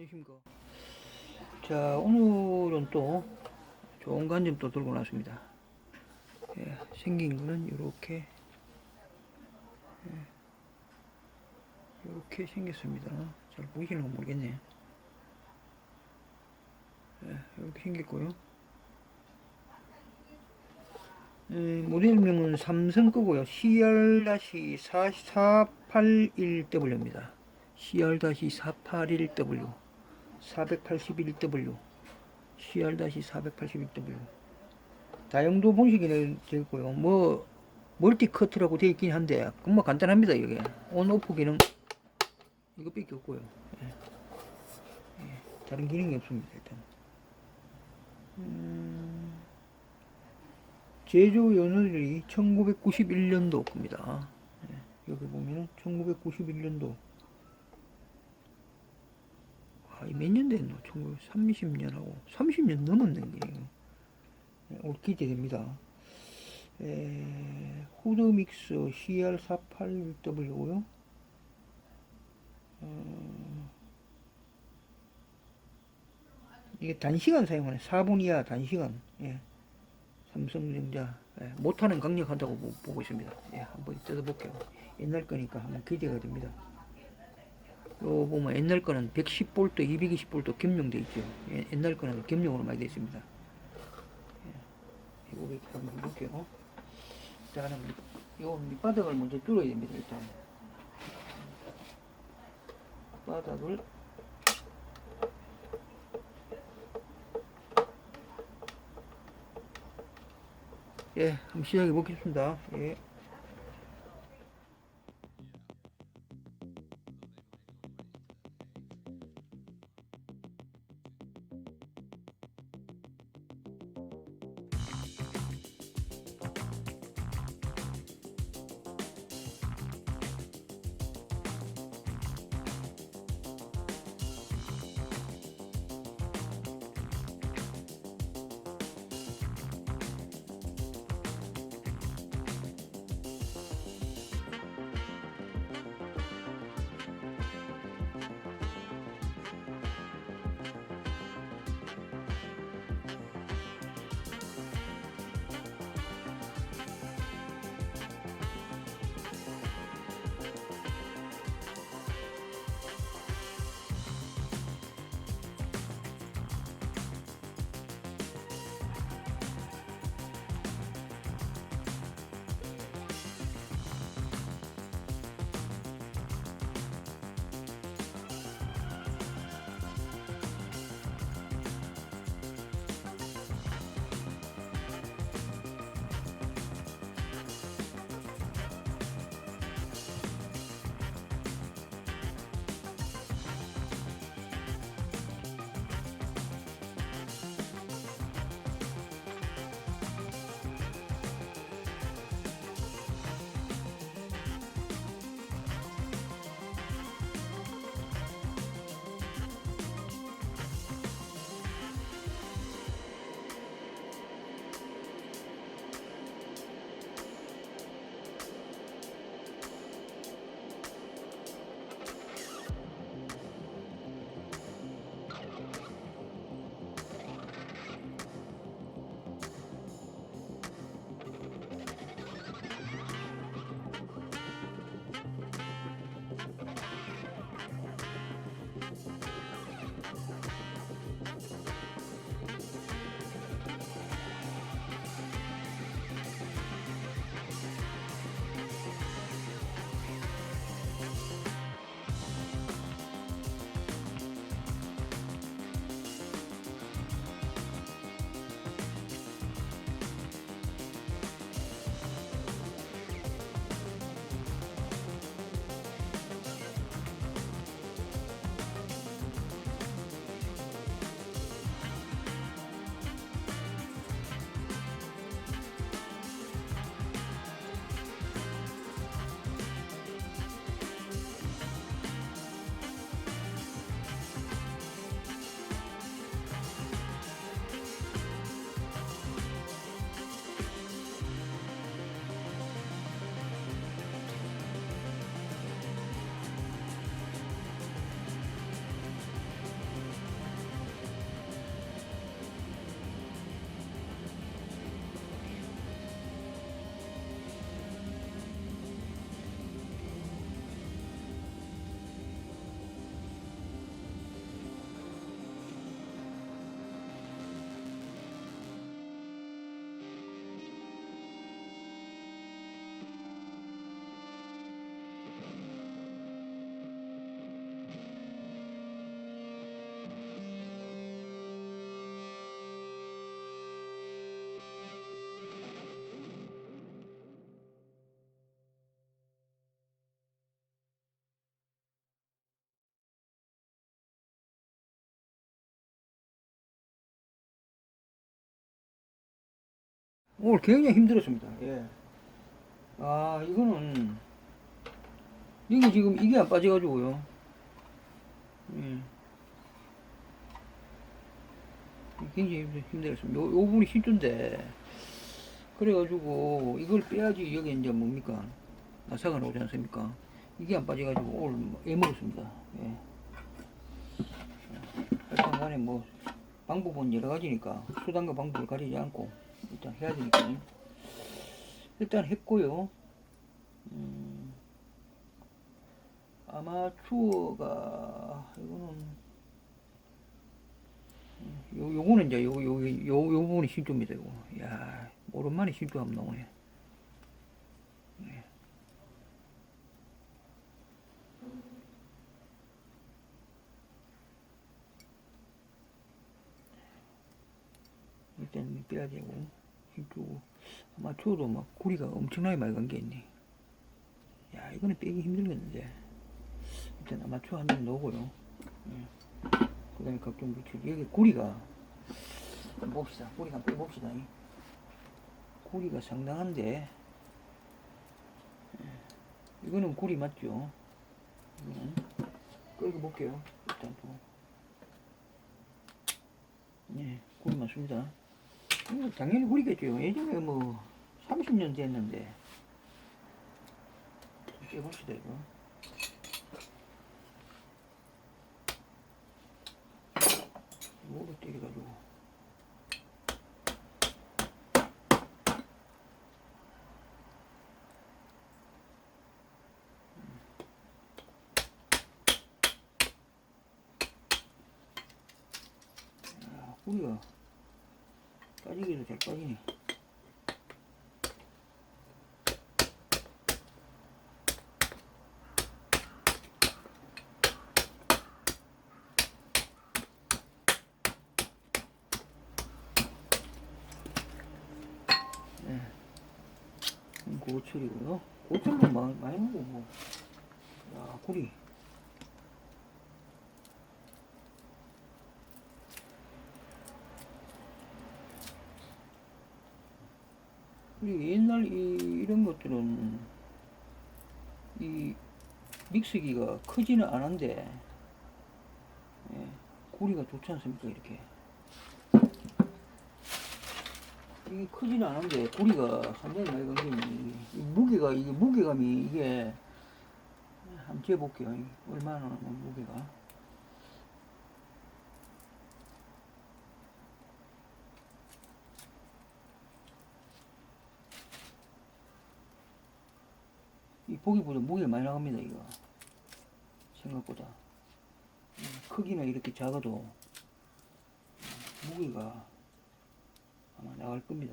안녕하십니까. 자, 오늘은 또 좋은 관점 또 들고 나왔습니다. 예, 생긴 거는 이렇게 이렇게 생겼습니다. 잘 보이시는 건 모르겠네. 예, 이렇게 생겼고요. 예, 모델명은 삼성 거고요. CR-4481W입니다. CR-481W 481W CR-481W 다용도 본식이 되고요. 뭐 멀티 커트라고 되어 있긴 한데 금방 간단합니다. 이게 온 오프 기능 이거밖에 없고요. 예. 예, 다른 기능이 없습니다. 일단 음, 제조 연월이 1991년도 겁니다. 예, 여기 보면은 1991년도 아, 몇년 됐노? 1930년하고 30년 넘었네 이게. 예, 올 기대됩니다. 에, 후드 믹스 CR48W고요. 어, 이게 단시간 사용하네. 4분 이하 단시간. 예. 삼성전자 예, 못하는 강력하다고 보- 보고 있습니다. 예, 한번 뜯어볼게요. 옛날 거니까 한번 기대가 됩니다. 요 보면 옛날 거는 110V, 220V 겸용돼 있죠. 예, 옛날 거는 겸용으로 많이 되어 있습니다. 예, 이거 이렇게 한번 해볼게요. 일단은 요 밑바닥을 먼저 뚫어야 됩니다. 일단 바닥을 예, 한번 시작해 보겠습니다. 예. 오늘 굉장히 힘들었습니다. 예. 아, 이거는, 이게 지금, 이게 안 빠져가지고요. 예. 굉장히 힘들, 힘들었습니다. 요, 요 부분이 힘든데, 그래가지고, 이걸 빼야지, 여기 이제 뭡니까? 나사가 나오지 않습니까? 이게 안 빠져가지고, 오늘 뭐 애먹었습니다. 예. 일단 간에 뭐, 방법은 여러 가지니까, 수단과 방법을 가리지 않고, 일단 해야 되니까. 일단 했고요. 음, 아마추어가 이거는 음, 요 요거는 이제 요 요 요 요 부분이 실조입니다. 요거. 야 오랜만에 실조 한번 나오네. 네. 일단 빼야 되고 실조 아마추어도 막 구리가 엄청나게 많이 간 게 있네. 야 이거는 빼기 힘들겠는데. 일단 아마추어 한 명 넣고요. 예. 그 다음에 각종 물질. 여기 구리가, 봅시다. 구리 한번 빼봅시다. 이. 구리가 상당한데, 예. 이거는 구리 맞죠? 이거는. 끌고 볼게요. 일단 또. 예, 구리 맞습니다. 이거 당연히 구리겠죠. 예전에 뭐, 30년 됐는데. 빼봅시다, 이거. 뭐로 때려가지고 야, 뿌리가 빠지기도 잘 빠지네. 고철이고요. 고철도 많이, 먹고 뭐. 야 구리 그리고 옛날 이, 이런 것들은 이 믹스기가 크지는 않은데 예, 구리가 좋지 않습니까 이렇게? 이게 크지는 않은데 구리가 상당히 많이 걸리니 무게가 이게 무게감이 이게 한번 재볼게요. 얼마나 무게가 보기보다 무게가 많이 나갑니다 이거 생각보다 음, 크기는 이렇게 작아도 무게가 아마 나갈 겁니다.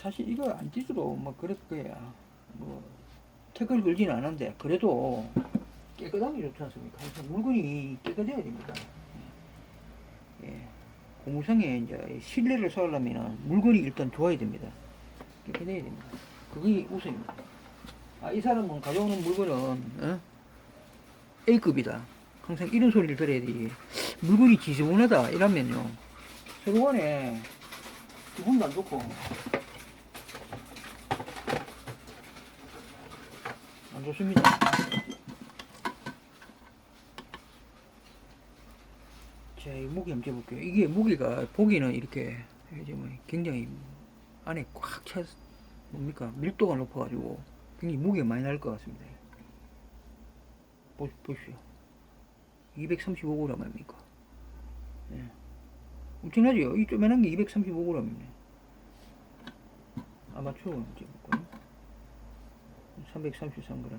사실 이거 안 찢어도 뭐 그럴 거야. 뭐 태클 걸지는 않은데 그래도 깨끗하게 좋지 않습니까? 물건이 깨끗해야 됩니다. 예. 고무상에 이제 실내를 쌓으려면 물건이 일단 좋아야 됩니다. 깨끗해야 됩니다. 그게 우선입니다. 아, 이 사람은 가져오는 물건은, 어? A급이다. 항상 이런 소리를 들어야지. 물건이 지저분하다. 이러면요. 서로 간에 기분도 안 좋고. 좋습니다. 자, 이 무게 한번 재볼게요. 이게 무게가 보기는 이렇게 이제 뭐 굉장히 안에 꽉 차, 뭡니까? 밀도가 높아가지고 굉장히 무게가 많이 날 것 같습니다. 보, 보십시오. 235g 아닙니까? 예. 엄청나죠? 이 쪼매난 게 235g이네. 아마추어 한번 재볼까요? 333g.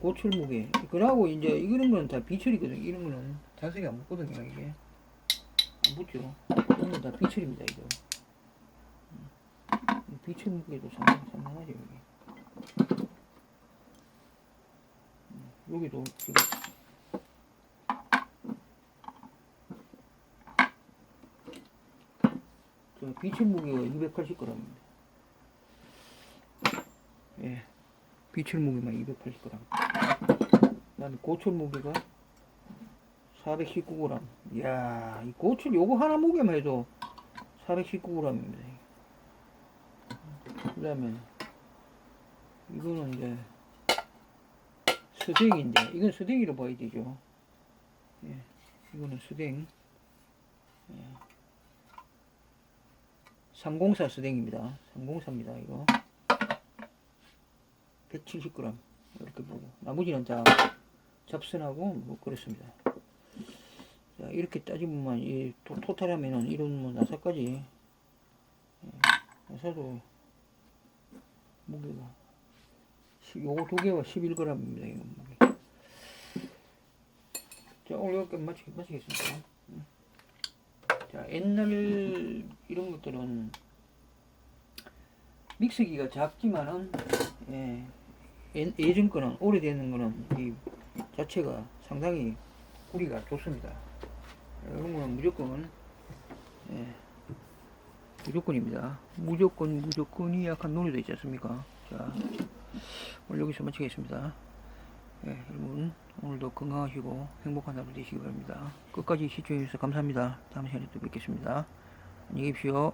고철 무게. 그러고 이제 이런 거는 다 비철이거든. 이런 거는 자세히 안 묻거든요, 이게 안 묻죠. 이런 건다 비철입니다. 이거. 음, 비철 무게도 상상, 상상하죠. 여기. 음, 여기도 지금 비철 무게가 280g입니다. 비출 무게만 280g. 그다음에 고철 무게가 419g. 이야, 이 고철 요거 하나 무게만 해도 419g입니다. 그 다음에 이거는 이제 스댕인데 이건 스댕이로 봐야 되죠. 예, 이거는 스댕. 예. 304 스댕입니다. 304입니다. 이거 170g 이렇게 보고 나머지는 다 잡선하고 뭐 그렇습니다. 자 이렇게 따지면 이 토, 토탈하면은 이런 뭐 나사까지 예, 나사도 무게가 시- 요거 두 개가 11g입니다. 이거 무게. 자 오늘 여기까지 마치, 마치겠습니다. 음. 자 옛날 이런 것들은 믹서기가 작지만은 예, 예, 예전 거는 오래되는 거는 이 자체가 상당히 구리가 좋습니다. 이런 거는 무조건 예, 무조건입니다. 무조건 무조건이 약한 논의도 있지 않습니까? 자 오늘 여기서 마치겠습니다. 예, 여러분 오늘도 건강하시고 행복한 하루 되시기 바랍니다. 끝까지 시청해 주셔서 감사합니다. 다음 시간에 또 뵙겠습니다. 안녕히 계십시오.